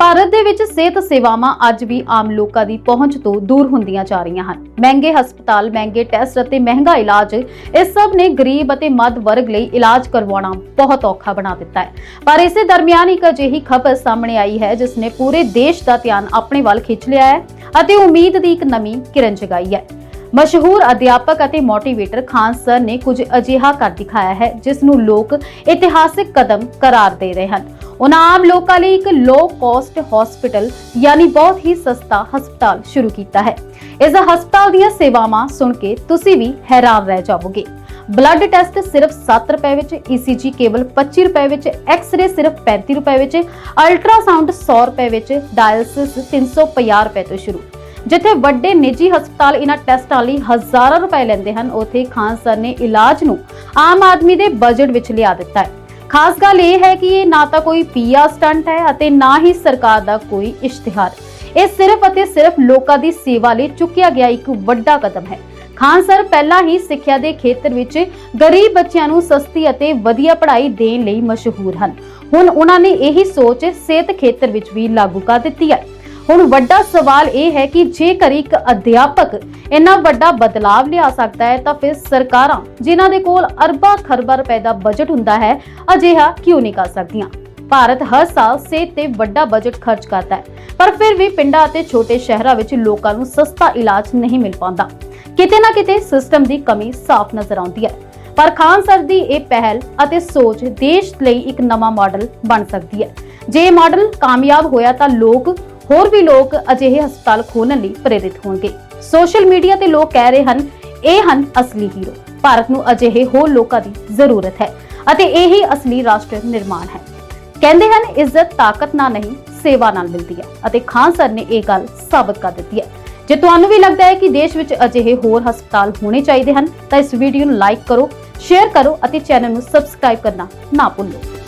ਭਾਰਤ ਦੇ ਵਿੱਚ ਸਿਹਤ ਸੇਵਾਵਾਂ ਅੱਜ ਵੀ ਆਮ ਲੋਕਾਂ ਦੀ ਪਹੁੰਚ ਤੋਂ ਦੂਰ ਹੁੰਦੀਆਂ ਜਾ ਰਹੀਆਂ ਹਨ। ਮਹਿੰਗੇ ਹਸਪਤਾਲ, ਮਹਿੰਗੇ ਟੈਸਟ ਅਤੇ ਮਹਿੰਗਾ ਇਲਾਜ ਇਸ ਸਭ ਨੇ ਗਰੀਬ ਅਤੇ ਮੱਧ ਵਰਗ ਲਈ ਇਲਾਜ ਕਰਵਾਉਣਾ ਬਹੁਤ ਔਖਾ ਬਣਾ ਦਿੱਤਾ ਹੈ। ਪਰ ਇਸੇ ਦਰਮਿਆਨ ਇੱਕ ਅਜਿਹੀ ਖਬਰ ਸਾਹਮਣੇ ਆਈ ਹੈ, ਜਿਸ ਨੇ ਪੂਰੇ ਦੇਸ਼ ਦਾ ਧਿਆਨ ਆਪਣੇ ਵੱਲ ਖਿੱਚ ਲਿਆ ਹੈ ਅਤੇ ਉਮੀਦ ਦੀ ਇੱਕ ਨਵੀਂ ਕਿਰਨ ਜਗਾਈ ਹੈ। ਮਸ਼ਹੂਰ ਅਧਿਆਪਕ ਅਤੇ ਮੋਟੀਵੇਟਰ ਖਾਨ ਸਰ ਨੇ ਕੁਝ ਅਜਿਹਾ ਕਰ ਦਿਖਾਇਆ ਹੈ, ਜਿਸ ਨੂੰ ਲੋਕ ਇਤਿਹਾਸਿਕ ਕਦਮ ਕਰਾਰ ਦੇ ਰਹੇ ਹਨ। ਉਹਨਾਂ ਆਮ ਲੋਕਾਂ ਲਈ ਇੱਕ ਲੋ ਕਾਸਟ ਹਸਪੀਟਲ ਯਾਨੀ ਬਹੁਤ ਹੀ ਸਸਤਾ ਹਸਪਤਾਲ ਸ਼ੁਰੂ ਕੀਤਾ ਹੈ। ਇਸ ਹਸਪਤਾਲ ਦੀਆਂ ਸੇਵਾਵਾਂ ਸੁਣ ਕੇ ਤੁਸੀਂ ਵੀ ਹੈਰਾਨ ਰਹਿ ਜਾਵੋਗੇ। ਬਲੱਡ ਟੈਸਟ ਸਿਰਫ 7 ਰੁਪਏ ਵਿੱਚ ECG ਕੇਵਲ 25 ਰੁਪਏ ਵਿੱਚ ਐਕਸ-ਰੇ ਸਿਰਫ 35 ਰੁਪਏ ਵਿੱਚ ਅਲਟਰਾਸਾਊਂਡ 100 ਰੁਪਏ ਵਿੱਚ ਡਾਇਲਸਿਸ 350 ਰੁਪਏ ਤੋਂ ਸ਼ੁਰੂ। ਜਿੱਥੇ ਵੱਡੇ ਨਿੱਜੀ ਹਸਪਤਾਲ ਇਹਨਾਂ ਟੈਸਟਾਂ ਲਈ ਹਜ਼ਾਰਾਂ ਰੁਪਏ ਲੈਂਦੇ ਹਨ, ਉੱਥੇ ਖਾਨ ਸਰ ਨੇ ਇਲਾਜ ਨੂੰ ਆਮ ਆਦਮੀ ਦੇ ਬਜਟ ਵਿੱਚ ਲਿਆ ਦਿੱਤਾ ਹੈ। ਖਾਸ ਗੱਲ ਇਹ ਹੈ ਕਿ ਇਹ ਨਾ ਤਾਂ ਕੋਈ ਪੀਆ ਸਟੰਟ ਹੈ ਅਤੇ ਨਾ ਹੀ ਸਰਕਾਰ ਦਾ ਕੋਈ ਇਸ਼ਤਿਹਾਰ। ਇਹ ਸਿਰਫ ਅਤੇ ਸਿਰਫ ਲੋਕਾਂ ਦੀ ਸੇਵਾ ਲਈ ਚੁੱਕਿਆ ਗਿਆ ਇੱਕ ਵੱਡਾ ਕਦਮ ਹੈ। ਖਾਨ ਸਰ, ਪਹਿਲਾਂ ਹੀ ਸਿੱਖਿਆ ਦੇ ਖੇਤਰ ਵਿੱਚ ਗਰੀਬ ਬੱਚਿਆਂ ਨੂੰ ਸਸਤੀ ਅਤੇ ਵਧੀਆ ਪੜ੍ਹਾਈ ਦੇਣ ਲਈ ਮਸ਼ਹੂਰ ਹਨ। ਹੁਣ ਉਹਨਾਂ ਨੇ ਇਹੀ ਸੋਚ ਸਿਹਤ ਖੇਤਰ ਵਿੱਚ ਵੀ ਲਾਗੂ ਕਰ ਦਿੱਤੀ ਹੈ। ਹੁਣ ਵੱਡਾ ਸਵਾਲ ਇਹ ਹੈ ਕਿ ਜੇਕਰ ਇੱਕ ਅਧਿਆਪਕ ਇੰਨਾ ਵੱਡਾ ਬਦਲਾਵ ਲਿਆ ਸਕਦਾ ਹੈ, ਤਾਂ ਫਿਰ ਸਰਕਾਰਾਂ ਜਿਨ੍ਹਾਂ ਦੇ ਕੋਲ ਅਰਬਾਂ ਖਰਬਾਂ ਰੁਪਏ ਦਾ ਬਜਟ ਹੁੰਦਾ ਹੈ, ਅਜਿਹਾ ਕਿਉਂ ਨਹੀਂ ਕਰ ਸਕਦੀਆਂ? ਭਾਰਤ ਹਰ ਸਾਲ ਸਿਹਤ ਤੇ ਵੱਡਾ ਬਜਟ ਖਰਚ ਕਰਦਾ ਹੈ, ਪਰ ਫਿਰ ਵੀ ਪਿੰਡਾਂ ਅਤੇ ਛੋਟੇ ਸ਼ਹਿਰਾਂ ਵਿੱਚ ਲੋਕਾਂ ਨੂੰ ਸਸਤਾ ਇਲਾਜ ਨਹੀਂ ਮਿਲ ਪਾਉਂਦਾ। ਕਿਤੇ ਨਾ ਕਿਤੇ ਸਿਸਟਮ ਦੀ ਕਮੀ ਸਾਫ਼ ਨਜ਼ਰ ਆਉਂਦੀ ਹੈ। ਪਰ ਖਾਨ ਸਰ ਦੀ ਇਹ ਪਹਿਲ ਅਤੇ ਸੋਚ ਦੇਸ਼ ਲਈ ਇੱਕ ਨਵਾਂ ਮਾਡਲ ਬਣ ਸਕਦੀ ਹੈ। ਜੇ ਮਾਡਲ ਕਾਮਯਾਬ ਹੋਇਆ ਤਾਂ ਲੋਕ ਹੋਰ ਵੀ ਲੋਕ ਅਜਿਹੇ ਹਸਪਤਾਲ ਖੋਲਣ ਲਈ ਪ੍ਰੇਰਿਤ ਹੋਣਗੇ। ਸੋਸ਼ਲ ਮੀਡੀਆ ਤੇ ਲੋਕ ਕਹਿ ਰਹੇ ਹਨ, ਇਹ ਹਨ ਅਸਲੀ ਹੀਰੋ ਭਾਰਤ ਨੂੰ ਅਜਿਹੇ ਹੋਰ ਲੋਕਾਂ ਦੀ ਜ਼ਰੂਰਤ ਹੈ ਅਤੇ ਇਹੀ ਅਸਲੀ ਰਾਸ਼ਟਰ ਨਿਰਮਾਣ ਹੈ। ਕਹਿੰਦੇ ਹਨ, ਇੱਜ਼ਤ ਤਾਕਤ ਨਾਲ ਨਹੀਂ, ਸੇਵਾ ਨਾਲ ਮਿਲਦੀ ਹੈ ਅਤੇ ਖਾਨ ਸਰ ਨੇ ਇਹ ਗੱਲ ਸਾਬਤ ਕਰ ਦਿੱਤੀ ਹੈ। ਜੇ ਤੁਹਾਨੂੰ ਵੀ ਲੱਗਦਾ ਹੈ ਕਿ ਦੇਸ਼ ਵਿੱਚ ਅਜਿਹੇ ਹੋਰ ਹਸਪਤਾਲ ਹੋਣੇ ਚਾਹੀਦੇ ਹਨ, ਤਾਂ ਇਸ ਵੀਡੀਓ ਨੂੰ ਲਾਈਕ ਕਰੋ ਸ਼ੇਅਰ ਕਰੋ ਅਤੇ ਚੈਨਲ ਨੂੰ ਸਬਸਕ੍ਰਾਈਬ ਕਰਨਾ ਨਾ ਭੁੱਲੋ।